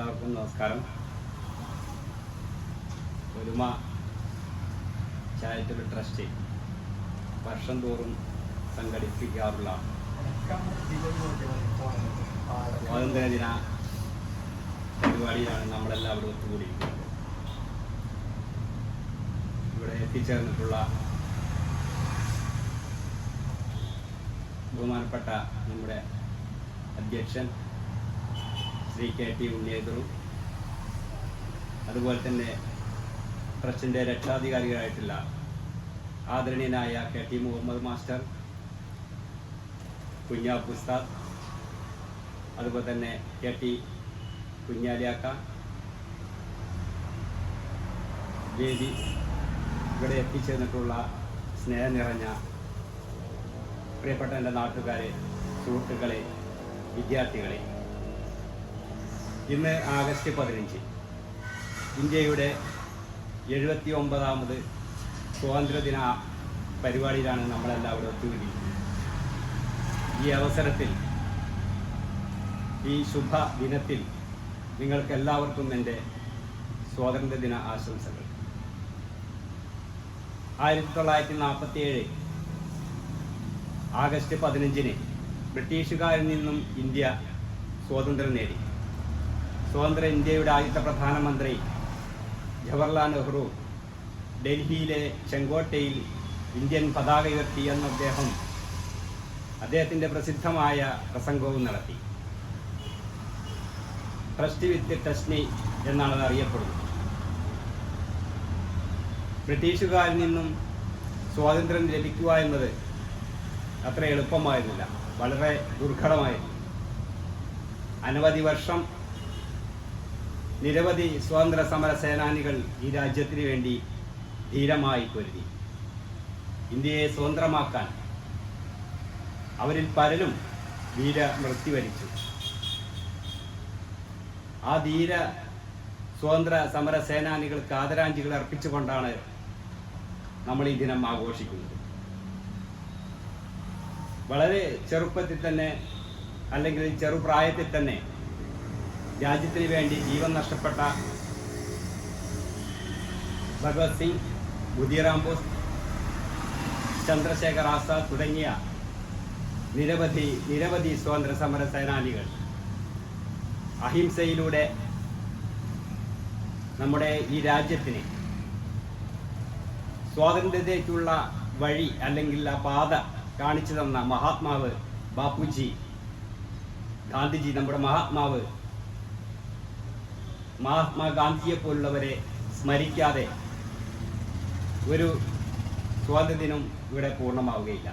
എല്ലാവർക്കും നമസ്കാരം. ഒരുമ ചാരിറ്റബിൾ ട്രസ്റ്റ് വർഷം തോറും സംഘടിപ്പിക്കാറുള്ള സ്വാതന്ത്ര്യദിന പരിപാടിയിലാണ് നമ്മളെല്ലാവരും ഒത്തുകൂടിയിരിക്കുന്നത്. ഇവിടെ എത്തിച്ചേർന്നിട്ടുള്ള ബഹുമാനപ്പെട്ട നമ്മുടെ അധ്യക്ഷൻ ശ്രീ കെ ടി ഉണ്ണിയേതറും അതുപോലെ തന്നെ ട്രസ്റ്റിന്റെ രക്ഷാധികാരികളായിട്ടുള്ള ആദരണീയനായ K T Muhammad master Kunhab ഉസ്താദ് അതുപോലെ തന്നെ കെ ടി കുഞ്ഞാലിയാക്ക വേദി ഇവിടെ എത്തിച്ചേർന്നിട്ടുള്ള സ്നേഹം നിറഞ്ഞ പ്രിയപ്പെട്ട എന്റെ നാട്ടുകാരെ സുഹൃത്തുക്കളെ വിദ്യാർത്ഥികളെ ഇന്ന് ആഗസ്റ്റ് പതിനഞ്ച്. ഇന്ത്യയുടെ എഴുപത്തി ഒമ്പതാമത് സ്വാതന്ത്ര്യദിന പരിപാടിയിലാണ് നമ്മളെല്ലാവരും ഒത്തുകൂടിയിരിക്കുന്നത്. ഈ അവസരത്തിൽ ഈ ശുഭ ദിനത്തിൽ നിങ്ങൾക്ക് എല്ലാവർക്കും എന്റെ സ്വാതന്ത്ര്യദിന ആശംസകൾ. ആയിരത്തി തൊള്ളായിരത്തി നാൽപ്പത്തി ഏഴ് ആഗസ്റ്റ് പതിനഞ്ചിന് ബ്രിട്ടീഷുകാരിൽ നിന്നും ഇന്ത്യ സ്വാതന്ത്ര്യം നേടി. സ്വതന്ത്ര ഇന്ത്യയുടെ ആദ്യത്തെ പ്രധാനമന്ത്രി ജവഹർലാൽ നെഹ്റു ഡൽഹിയിലെ ചെങ്കോട്ടയിൽ ഇന്ത്യൻ പതാക ഉയർത്തി എന്ന അദ്ദേഹം അദ്ദേഹത്തിന്റെ പ്രസിദ്ധമായ പ്രസംഗവും നടത്തി. ട്രസ്റ്റ് വിത്ത് ടസ്നി എന്നാണ് അത് അറിയപ്പെടുന്നത്. ബ്രിട്ടീഷുകാരിൽ നിന്നും സ്വാതന്ത്ര്യം ലഭിക്കുക എന്നത് അത്ര എളുപ്പമായിരുന്നില്ല. വളരെ ദുർഘടമായിരുന്നു. അനവധി വർഷം നിരവധി സ്വാതന്ത്ര്യ സമര സേനാനികൾ ഈ രാജ്യത്തിന് വേണ്ടി ധീരമായി പൊരുതി. ഇന്ത്യയെ സ്വതന്ത്രമാക്കാൻ അവരിൽ പലരും ധീര മൃത്യു വരിച്ചു ആ ധീര സ്വതന്ത്ര സമര സേനാനികൾക്ക് ആദരാഞ്ജലികൾ അർപ്പിച്ചുകൊണ്ടാണ് നമ്മൾ ഈ ദിനം ആഘോഷിക്കുന്നത്. വളരെ ചെറുപ്പത്തിൽ തന്നെ അല്ലെങ്കിൽ ചെറുപ്രായത്തിൽ തന്നെ രാജ്യത്തിന് വേണ്ടി ജീവൻ നഷ്ടപ്പെട്ട ഭഗവത് സിംഗ് ബുദ്ധിറാം ബോസ് ചന്ദ്രശേഖർ ആസാദ് തുടങ്ങിയ നിരവധി നിരവധി സ്വാതന്ത്ര്യ സമര സേനാനികൾ അഹിംസയിലൂടെ നമ്മുടെ ഈ രാജ്യത്തിന് സ്വാതന്ത്ര്യത്തേക്കുള്ള വഴി അല്ലെങ്കിൽ ആ പാത കാണിച്ചു തന്ന മഹാത്മാവ് ബാപ്പുജി ഗാന്ധിജി നമ്മുടെ മഹാത്മാവ് മഹാത്മാഗാന്ധിയെ പോലുള്ളവരെ സ്മരിക്കാതെ ഒരു സ്വാതന്ത്ര്യദിനം ഇവിടെ പൂർണമാവുകയില്ല.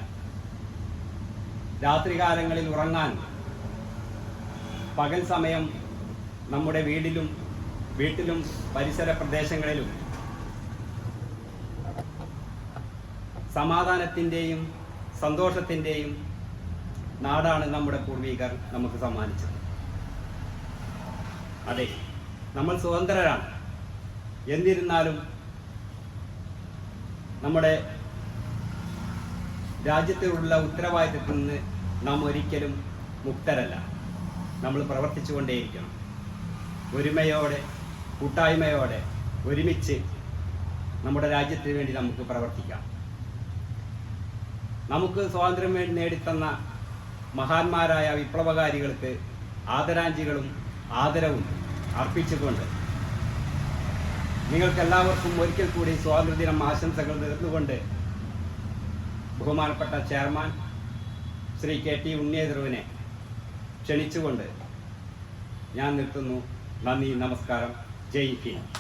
രാത്രികാലങ്ങളിൽ ഉറങ്ങാൻ പകൽ സമയം നമ്മുടെ വീടിലും വീട്ടിലും പരിസര പ്രദേശങ്ങളിലും സമാധാനത്തിന്റെയും സന്തോഷത്തിന്റെയും നാടാണ് നമ്മുടെ പൂർവികർ നമുക്ക് സമ്മാനിച്ചത്. അതെ. നമ്മൾ സ്വതന്ത്രരാണ്. എന്നിരുന്നാലും നമ്മുടെ രാജ്യത്തിലുള്ള ഉത്തരവാദിത്തത്തിൽ നിന്ന് നാം ഒരിക്കലും മുക്തരല്ല. നമ്മൾ പ്രവർത്തിച്ചുകൊണ്ടേയിരിക്കണം. ഒരുമയോടെ കൂട്ടായ്മയോടെ ഒരുമിച്ച് നമ്മുടെ രാജ്യത്തിന് വേണ്ടി നമുക്ക് പ്രവർത്തിക്കാം. നമുക്ക് സ്വാതന്ത്ര്യം നേടിത്തന്ന മഹാന്മാരായ വിപ്ലവകാരികൾക്ക് ആദരാഞ്ജികളും ആദരവും അർപ്പിച്ചുകൊണ്ട് നിങ്ങൾക്കെല്ലാവർക്കും ഒരിക്കൽ കൂടി സ്വാതന്ത്ര്യദിനം ആശംസകൾ നേർന്നുകൊണ്ട് ബഹുമാനപ്പെട്ട ചെയർമാൻ ശ്രീ കെ ടി ഉണ്ണിയദ്രുവിനെ ക്ഷണിച്ചുകൊണ്ട് ഞാൻ നിർത്തുന്നു. നന്ദി നമസ്കാരം. ജയ് ഹിന്ദ്.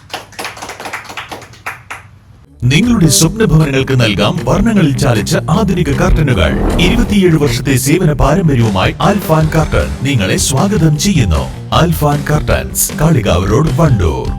നിങ്ങളുടെ സ്വപ്ന ഭവനങ്ങൾക്ക് നൽകാം വർണങ്ങളിൽ ചാലിച്ച ആധുനിക കർട്ടനുകൾ. ഇരുപത്തിയേഴ് വർഷത്തെ സേവന പാരമ്പര്യവുമായി അൽഫാൻ കർട്ടൻ നിങ്ങളെ സ്വാഗതം ചെയ്യുന്നു. Alfan curtains Kalikavu road Wandoor.